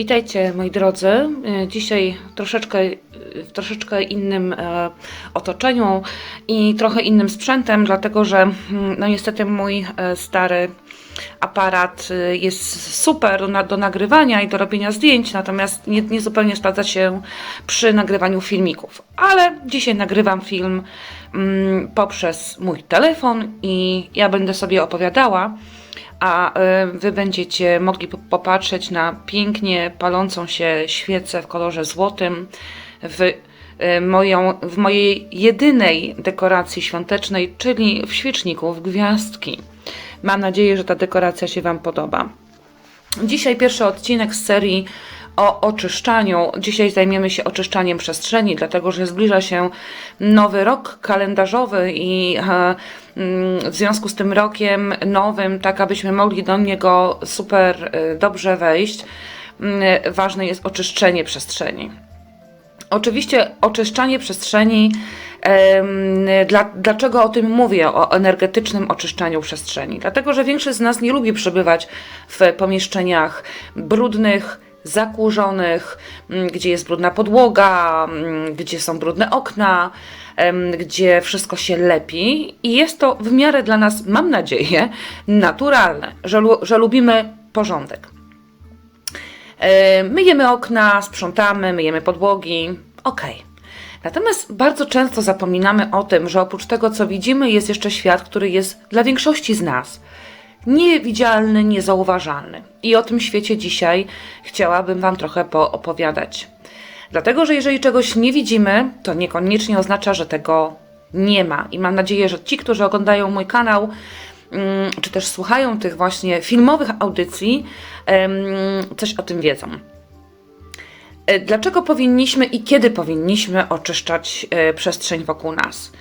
Witajcie moi drodzy. E, Dzisiaj troszeczkę w troszeczkę innym e, otoczeniu i trochę innym sprzętem, dlatego że mm, no niestety mój e, stary aparat jest super na, do nagrywania i do robienia zdjęć, natomiast nie, nie zupełnie sprawdza się przy nagrywaniu filmików. Ale dzisiaj nagrywam film mm, poprzez mój telefon i ja będę sobie opowiadała a e, Wy będziecie mogli po- popatrzeć na pięknie palącą się świecę w kolorze złotym w, e, moją, w mojej jedynej dekoracji świątecznej, czyli w świeczniku, w gwiazdki. Mam nadzieję, że ta dekoracja się Wam podoba. Dzisiaj pierwszy odcinek z serii o oczyszczaniu. Dzisiaj zajmiemy się oczyszczaniem przestrzeni, dlatego że zbliża się nowy rok kalendarzowy i e, mm, w związku z tym rokiem nowym, tak abyśmy mogli do niego super e, dobrze wejść, mm, ważne jest oczyszczenie przestrzeni. Oczywiście oczyszczanie przestrzeni. Dla, dlaczego o tym mówię, o energetycznym oczyszczaniu przestrzeni? Dlatego, że większość z nas nie lubi przebywać w pomieszczeniach brudnych, zakurzonych, m, gdzie jest brudna podłoga, m, gdzie są brudne okna, gdzie wszystko się lepi. I jest to w miarę dla nas, mam nadzieję, naturalne, że, że lubimy porządek. E, Myjemy okna, sprzątamy, myjemy podłogi. Okej. Natomiast bardzo często zapominamy o tym, że oprócz tego, co widzimy, jest jeszcze świat, który jest dla większości z nas niewidzialny, niezauważalny. I o tym świecie dzisiaj chciałabym Wam trochę poopowiadać. Dlatego, że jeżeli czegoś nie widzimy, to niekoniecznie oznacza, że tego nie ma. I mam nadzieję, że ci, którzy oglądają mój kanał, mm, czy też słuchają tych właśnie filmowych audycji, coś o tym wiedzą. E, Dlaczego powinniśmy i kiedy powinniśmy oczyszczać e, przestrzeń wokół nas?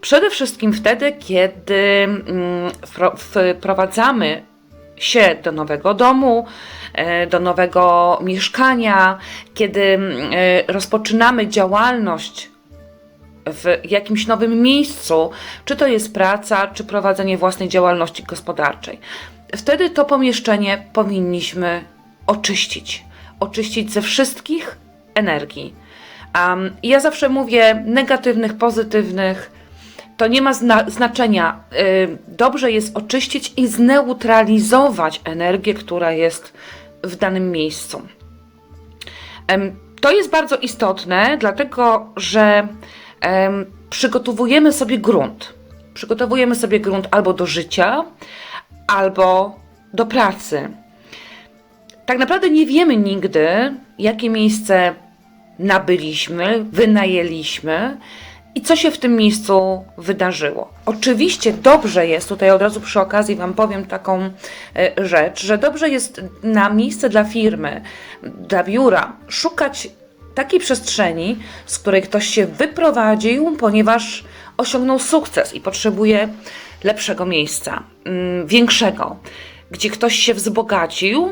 Przede wszystkim wtedy, kiedy mm, wpro- wprowadzamy się do nowego domu, e, do nowego mieszkania, kiedy mm, e, rozpoczynamy działalność w jakimś nowym miejscu, czy to jest praca, czy prowadzenie własnej działalności gospodarczej. Wtedy to pomieszczenie powinniśmy oczyścić. Oczyścić ze wszystkich energii. Um, ja zawsze mówię negatywnych, pozytywnych. To nie ma zna- znaczenia. Dobrze jest oczyścić i zneutralizować energię, która jest w danym miejscu. To jest bardzo istotne, dlatego że em, przygotowujemy sobie grunt. Przygotowujemy sobie grunt albo do życia, albo do pracy. Tak naprawdę nie wiemy nigdy, jakie miejsce nabyliśmy, wynajęliśmy i co się w tym miejscu wydarzyło. Oczywiście dobrze jest, tutaj od razu przy okazji Wam powiem taką e, rzecz, że dobrze jest na miejsce dla firmy, dla biura szukać takiej przestrzeni, z której ktoś się wyprowadził, ponieważ osiągnął sukces i potrzebuje lepszego miejsca, mm, większego, gdzie ktoś się wzbogacił,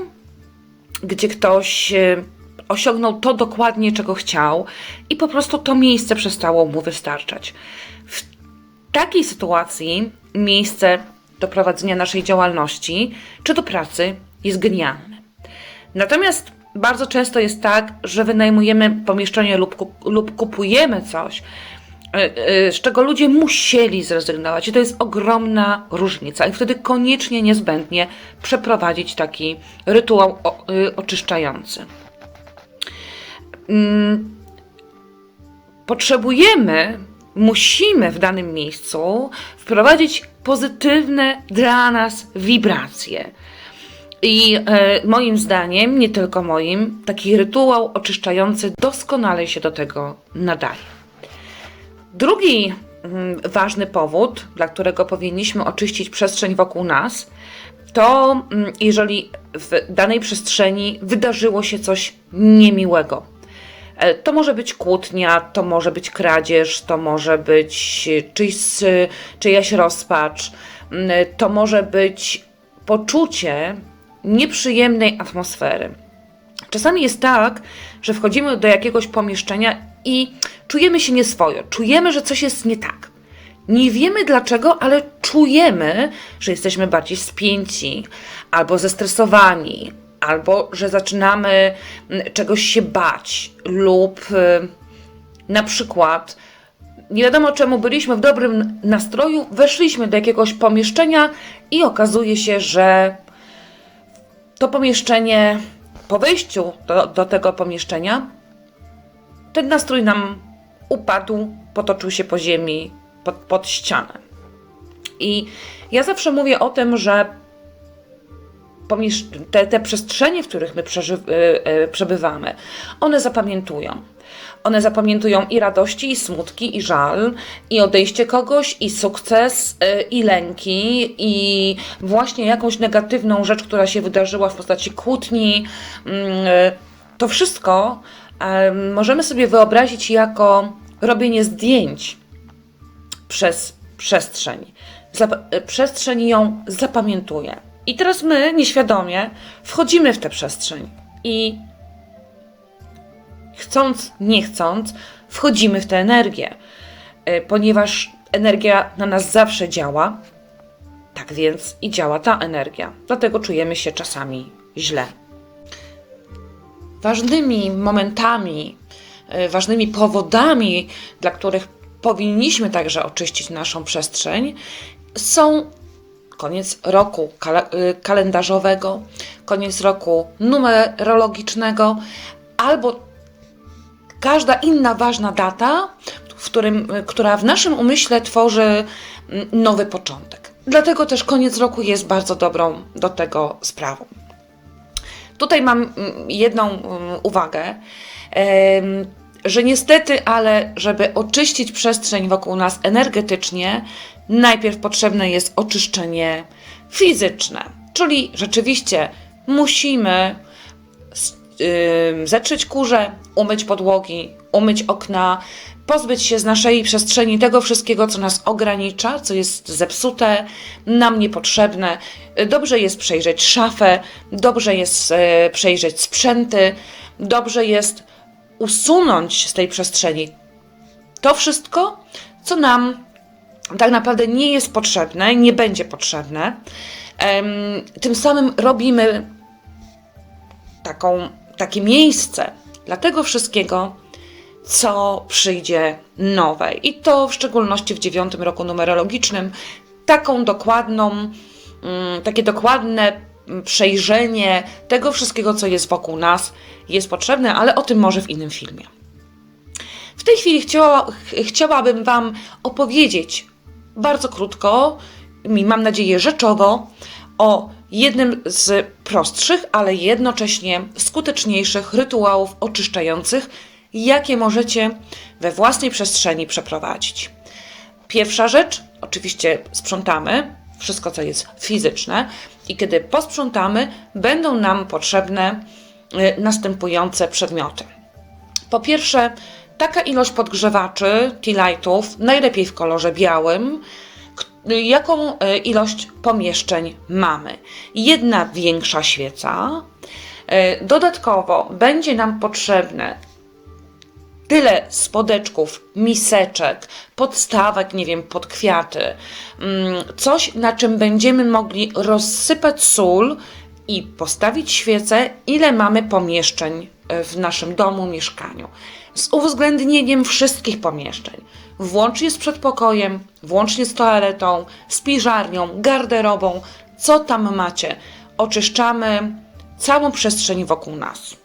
gdzie ktoś e, osiągnął to dokładnie, czego chciał, i po prostu to miejsce przestało mu wystarczać. W takiej sytuacji miejsce do prowadzenia naszej działalności czy do pracy jest genialne. Natomiast bardzo często jest tak, że wynajmujemy pomieszczenie lub, lub kupujemy coś, y, y, z czego ludzie musieli zrezygnować. I to jest ogromna różnica. I wtedy koniecznie, niezbędnie przeprowadzić taki rytuał y, oczyszczający. Mm, Potrzebujemy, musimy w danym miejscu wprowadzić pozytywne dla nas wibracje. I e, moim zdaniem, nie tylko moim, taki rytuał oczyszczający doskonale się do tego nadaje. Drugi mm, ważny powód, dla którego powinniśmy oczyścić przestrzeń wokół nas, to mm, jeżeli w danej przestrzeni wydarzyło się coś niemiłego. E, To może być kłótnia, to może być kradzież, to może być czyjś, czyjaś rozpacz, mm, to może być poczucie nieprzyjemnej atmosfery. Czasami jest tak, że wchodzimy do jakiegoś pomieszczenia i czujemy się nieswojo, czujemy, że coś jest nie tak. Nie wiemy dlaczego, ale czujemy, że jesteśmy bardziej spięci, albo zestresowani, albo że zaczynamy mm, czegoś się bać, lub y, na przykład nie wiadomo czemu byliśmy w dobrym nastroju, weszliśmy do jakiegoś pomieszczenia i okazuje się, że to pomieszczenie, po wejściu do, do tego pomieszczenia, ten nastrój nam upadł, potoczył się po ziemi, pod, pod ścianę. I ja zawsze mówię o tym, że te, te przestrzenie, w których my e, e, przebywamy, one zapamiętują. One zapamiętują i radości, i smutki, i żal, i odejście kogoś, i sukces, e, i lęki, i właśnie jakąś negatywną rzecz, która się wydarzyła w postaci kłótni. Mm, To wszystko możemy sobie wyobrazić jako robienie zdjęć przez przestrzeń. Przestrzeń ją zapamiętuje. I teraz my nieświadomie wchodzimy w tę przestrzeń i chcąc, nie chcąc, wchodzimy w tę energię, E, ponieważ energia na nas zawsze działa, tak więc i działa ta energia. Dlatego czujemy się czasami źle. Ważnymi momentami, e, ważnymi powodami, dla których powinniśmy także oczyścić naszą przestrzeń, są koniec roku kal- y, kalendarzowego, koniec roku numerologicznego albo każda inna ważna data, w którym, y, która w naszym umyśle tworzy mm, nowy początek. Dlatego też koniec roku jest bardzo dobrą do tego sprawą. Tutaj mam mm, jedną mm, uwagę, że niestety, ale żeby oczyścić przestrzeń wokół nas energetycznie, najpierw potrzebne jest oczyszczenie fizyczne. Czyli rzeczywiście musimy zetrzeć kurze, umyć podłogi, umyć okna, pozbyć się z naszej przestrzeni tego wszystkiego, co nas ogranicza, co jest zepsute, nam niepotrzebne. Dobrze jest przejrzeć szafę, dobrze jest e, przejrzeć sprzęty, dobrze jest usunąć z tej przestrzeni to wszystko, co nam tak naprawdę nie jest potrzebne, nie będzie potrzebne. Tym samym robimy taką, takie miejsce dla tego wszystkiego, co przyjdzie nowe. I to w szczególności w dziewiątym roku numerologicznym, taką dokładną, mm, takie dokładne przejrzenie tego wszystkiego, co jest wokół nas, jest potrzebne, ale o tym może w innym filmie. W tej chwili chciała, ch- chciałabym Wam opowiedzieć bardzo krótko, mam nadzieję rzeczowo, o jednym z prostszych, ale jednocześnie skuteczniejszych rytuałów oczyszczających, jakie możecie we własnej przestrzeni przeprowadzić. Pierwsza rzecz, oczywiście sprzątamy wszystko, co jest fizyczne, i kiedy posprzątamy, będą nam potrzebne y, następujące przedmioty. Po pierwsze, taka ilość podgrzewaczy, tea-lightów, najlepiej w kolorze białym, jaką e, ilość pomieszczeń mamy. Jedna większa świeca. E, Dodatkowo będzie nam potrzebne tyle spodeczków, miseczek, podstawek, nie wiem, pod kwiaty, mm, coś na czym będziemy mogli rozsypać sól i postawić świecę, ile mamy pomieszczeń e, w naszym domu, mieszkaniu. Z uwzględnieniem wszystkich pomieszczeń, włącznie z przedpokojem, włącznie z toaletą, z piżarnią, garderobą, co tam macie. Oczyszczamy całą przestrzeń wokół nas.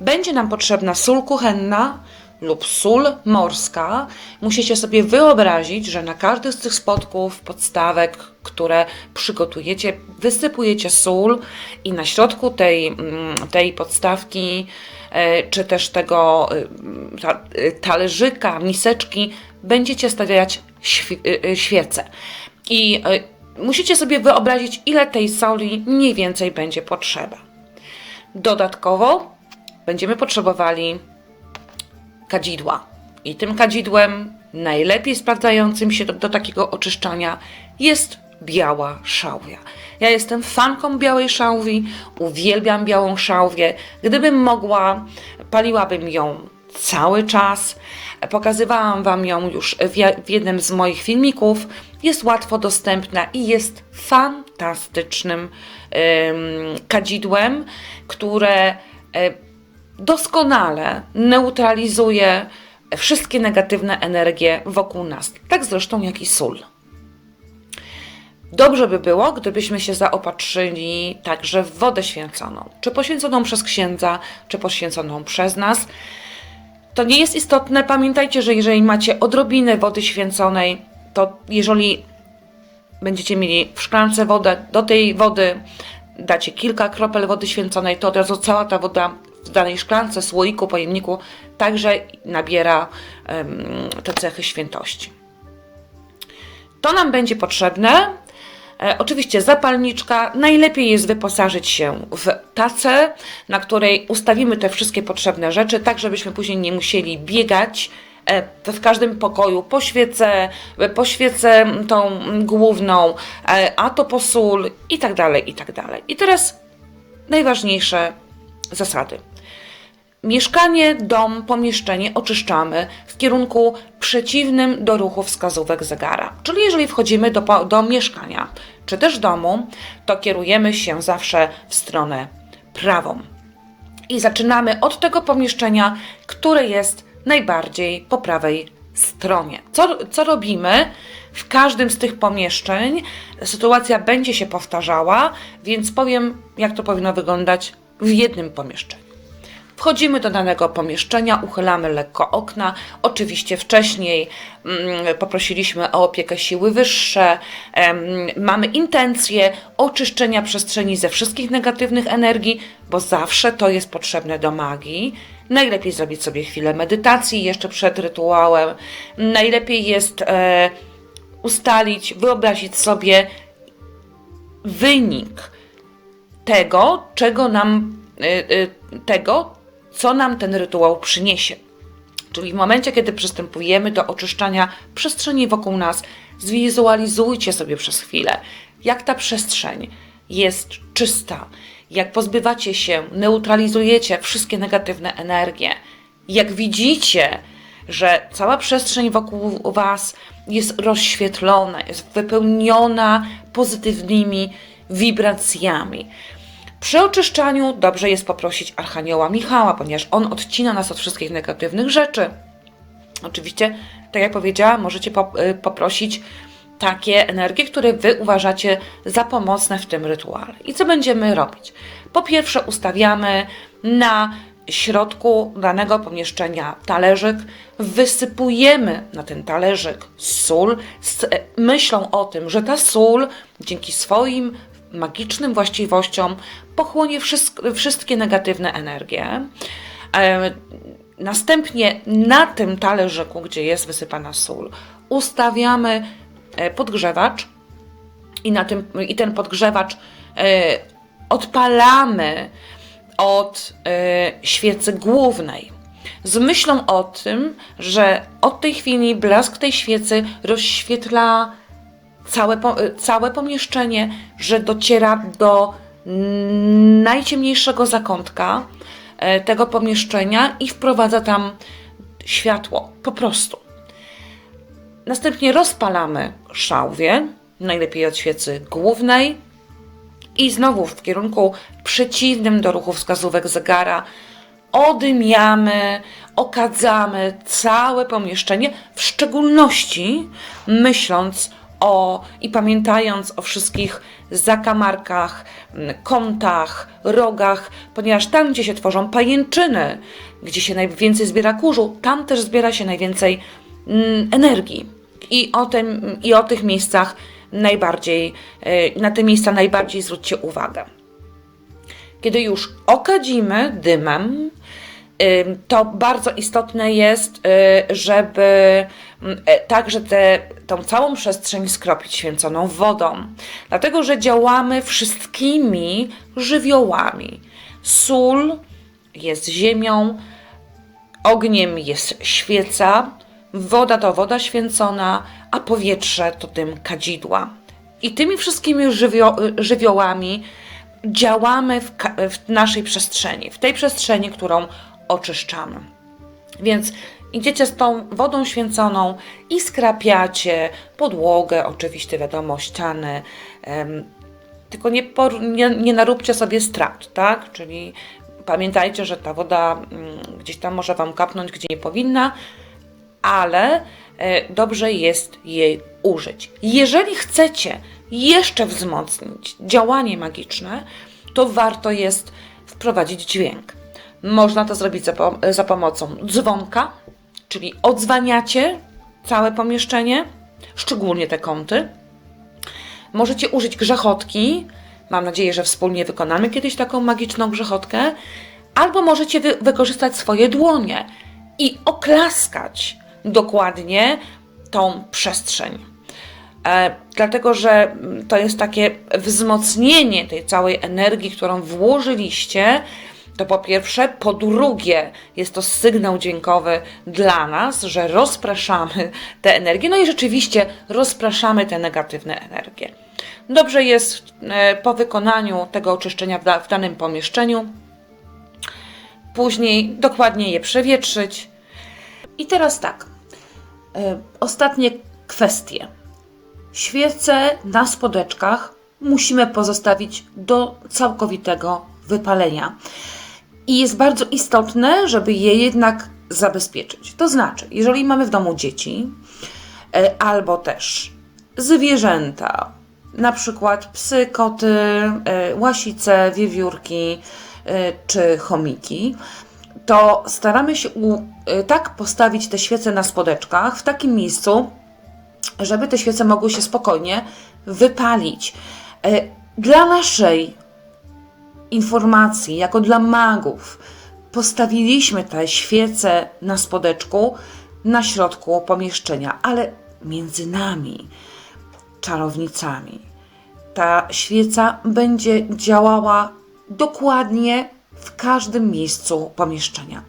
Będzie nam potrzebna sól kuchenna lub sól morska. Musicie sobie wyobrazić, że na każdy z tych spodków, podstawek, które przygotujecie, wysypujecie sól i na środku tej, mm, tej podstawki, czy też tego y, y, talerzyka, miseczki, będziecie stawiać y, świece. I musicie sobie wyobrazić, ile tej soli mniej więcej będzie potrzeba. Dodatkowo będziemy potrzebowali kadzidła. I tym kadzidłem, najlepiej sprawdzającym się do, do takiego oczyszczania, jest biała szałwia. Ja jestem fanką białej szałwi, uwielbiam białą szałwię. Gdybym mogła, paliłabym ją cały czas. Pokazywałam Wam ją już w, jednym z moich filmików. Jest łatwo dostępna i jest fantastycznym em, kadzidłem, które e, doskonale neutralizuje wszystkie negatywne energie wokół nas. Tak zresztą jak i sól. Dobrze by było, gdybyśmy się zaopatrzyli także w wodę święconą. Czy poświęconą przez księdza, czy poświęconą przez nas. To nie jest istotne. Pamiętajcie, że jeżeli macie odrobinę wody święconej, to jeżeli będziecie mieli w szklance wodę, do tej wody dacie kilka kropel wody święconej, to od razu cała ta woda w danej szklance, słoiku, pojemniku także nabiera em, te cechy świętości. To nam będzie potrzebne. E, oczywiście zapalniczka. Najlepiej jest wyposażyć się w tacę, na której ustawimy te wszystkie potrzebne rzeczy, tak żebyśmy później nie musieli biegać e, w każdym pokoju po świecę, e, po świecę tą główną, a to po sól i tak dalej, i tak dalej. I teraz najważniejsze zasady. Mieszkanie, dom, pomieszczenie oczyszczamy w kierunku przeciwnym do ruchu wskazówek zegara. Czyli jeżeli wchodzimy do, do mieszkania czy też domu, to kierujemy się zawsze w stronę prawą. I zaczynamy od tego pomieszczenia, które jest najbardziej po prawej stronie. Co, co robimy? W każdym z tych pomieszczeń sytuacja będzie się powtarzała, więc powiem, jak to powinno wyglądać w jednym pomieszczeniu. Wchodzimy do danego pomieszczenia, uchylamy lekko okna. Oczywiście wcześniej mm, poprosiliśmy o opiekę siły wyższe. Mamy intencję oczyszczenia przestrzeni ze wszystkich negatywnych energii, bo zawsze to jest potrzebne do magii. Najlepiej zrobić sobie chwilę medytacji jeszcze przed rytuałem. Najlepiej jest e, ustalić, wyobrazić sobie wynik tego, czego nam, y, y, tego, co nam ten rytuał przyniesie. Czyli w momencie, kiedy przystępujemy do oczyszczania przestrzeni wokół nas, zwizualizujcie sobie przez chwilę, jak ta przestrzeń jest czysta, jak pozbywacie się, neutralizujecie wszystkie negatywne energie, jak widzicie, że cała przestrzeń wokół Was jest rozświetlona, jest wypełniona pozytywnymi wibracjami. Przy oczyszczaniu dobrze jest poprosić Archanioła Michała, ponieważ on odcina nas od wszystkich negatywnych rzeczy. Oczywiście, tak jak powiedziałam, możecie y, poprosić takie energie, które Wy uważacie za pomocne w tym rytuale. I co będziemy robić? Po pierwsze, ustawiamy na środku danego pomieszczenia talerzyk, wysypujemy na ten talerzyk sól z e, myślą o tym, że ta sól dzięki swoim magicznym właściwościom pochłonie wszystk- wszystkie negatywne energie. E, Następnie na tym talerzyku, gdzie jest wysypana sól, ustawiamy e, podgrzewacz i, na tym, i ten podgrzewacz e, odpalamy od świecy głównej. Z myślą o tym, że od tej chwili blask tej świecy rozświetla całe, e, całe pomieszczenie, że dociera do najciemniejszego zakątka e, tego pomieszczenia i wprowadza tam światło. Po prostu. Następnie rozpalamy szałwię, najlepiej od świecy głównej, i znowu w kierunku przeciwnym do ruchu wskazówek zegara odymiamy, okadzamy całe pomieszczenie, w szczególności myśląc o i pamiętając o wszystkich zakamarkach, m, kątach, rogach, ponieważ tam, gdzie się tworzą pajęczyny, gdzie się najwięcej zbiera kurzu, tam też zbiera się najwięcej mm, energii. I o, tym, I o tych miejscach najbardziej, e, na te miejsca najbardziej zwróćcie uwagę. Kiedy już okadzimy dymem, ym, to bardzo istotne jest, y, żeby mm, e, także tę całą przestrzeń skropić święconą wodą. Dlatego, że działamy wszystkimi żywiołami. Sól jest ziemią, ogniem jest świeca, woda to woda święcona, a powietrze to dym kadzidła. I tymi wszystkimi żywio żywiołami działamy w, w naszej przestrzeni, w tej przestrzeni, którą oczyszczamy. Więc Idziecie z tą wodą święconą i skrapiacie podłogę, oczywiście wiadomo, ściany. tylko nie, por, nie, nie naróbcie sobie strat, tak? Czyli pamiętajcie, że ta woda mm, gdzieś tam może Wam kapnąć, gdzie nie powinna, ale e, dobrze jest jej użyć. Jeżeli chcecie jeszcze wzmocnić działanie magiczne, to warto jest wprowadzić dźwięk. Można to zrobić za, za pomocą dzwonka, czyli odzwaniacie całe pomieszczenie, szczególnie te kąty. Możecie użyć grzechotki. Mam nadzieję, że wspólnie wykonamy kiedyś taką magiczną grzechotkę. Albo możecie wy- wykorzystać swoje dłonie i oklaskać dokładnie tą przestrzeń. E, dlatego, że mm, to jest takie wzmocnienie tej całej energii, którą włożyliście. To po pierwsze, po drugie, jest to sygnał dźwiękowy dla nas, że rozpraszamy te energie, no i rzeczywiście rozpraszamy te negatywne energie. Dobrze jest e, po wykonaniu tego oczyszczenia w danym pomieszczeniu, później dokładnie je przewietrzyć. I teraz tak, e, ostatnie kwestie. Świece na spodeczkach musimy pozostawić do całkowitego wypalenia. I jest bardzo istotne, żeby je jednak zabezpieczyć. To znaczy, jeżeli mamy w domu dzieci, e, albo też zwierzęta, na przykład psy, koty, e, łasice, wiewiórki e, czy chomiki, to staramy się u, tak postawić te świece na spodeczkach w takim miejscu, żeby te świece mogły się spokojnie wypalić. Dla naszej informacji, jako dla magów, postawiliśmy te świece na spodeczku na środku pomieszczenia, ale między nami, czarownicami, ta świeca będzie działała dokładnie w każdym miejscu pomieszczenia.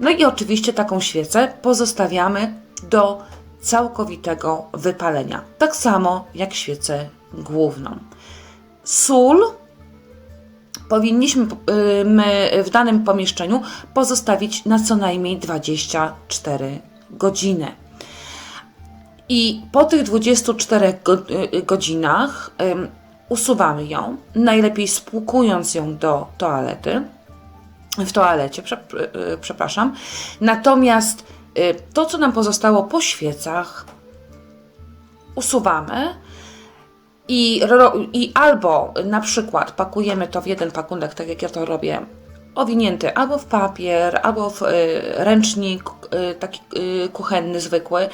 No i oczywiście taką świecę pozostawiamy do całkowitego wypalenia, tak samo jak świecę główną. Sól powinniśmy y, w danym pomieszczeniu pozostawić na co najmniej 24 godziny. I po tych 24 go, y, godzinach usuwamy ją, najlepiej spłukując ją do toalety, w toalecie, y, przepraszam. Natomiast to, co nam pozostało po świecach, usuwamy i, i albo na przykład pakujemy to w jeden pakunek, tak jak ja to robię, owinięty albo w papier, albo w y, ręcznik y, taki y, kuchenny, zwykły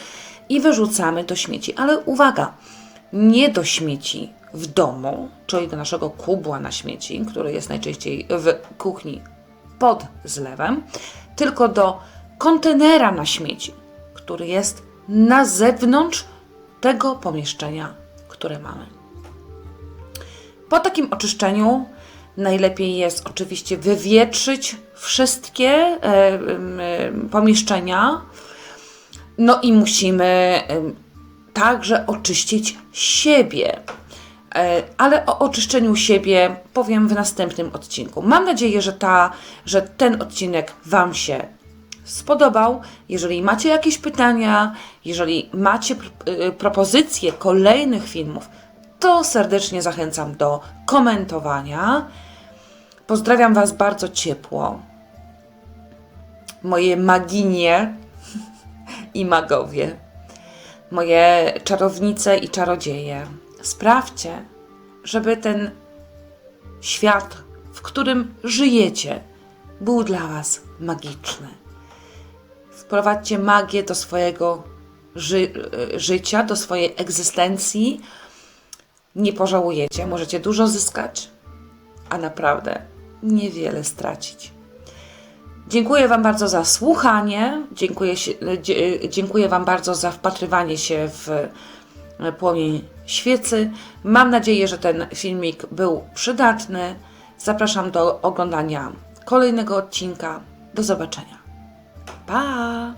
i wyrzucamy do śmieci. Ale uwaga, nie do śmieci w domu, czyli do naszego kubła na śmieci, który jest najczęściej w kuchni pod zlewem, tylko do kontenera na śmieci, który jest na zewnątrz tego pomieszczenia, które mamy. Po takim oczyszczeniu najlepiej jest oczywiście wywietrzyć wszystkie e, pomieszczenia. No i musimy także oczyścić siebie. E, Ale o oczyszczeniu siebie powiem w następnym odcinku. Mam nadzieję, że, ta, że ten odcinek Wam się spodobał. Jeżeli macie jakieś pytania, jeżeli macie y, propozycje kolejnych filmów, to serdecznie zachęcam do komentowania. Pozdrawiam Was bardzo ciepło. Moje maginie i magowie, moje czarownice i czarodzieje. Sprawdźcie, żeby ten świat, w którym żyjecie, był dla Was magiczny. Wprowadźcie magię do swojego ży- życia, do swojej egzystencji. Nie pożałujecie, możecie dużo zyskać, a naprawdę niewiele stracić. Dziękuję Wam bardzo za słuchanie. Dziękuję, dziękuję Wam bardzo za wpatrywanie się w płomień świecy. Mam nadzieję, że ten filmik był przydatny. Zapraszam do oglądania kolejnego odcinka. Do zobaczenia. Pa!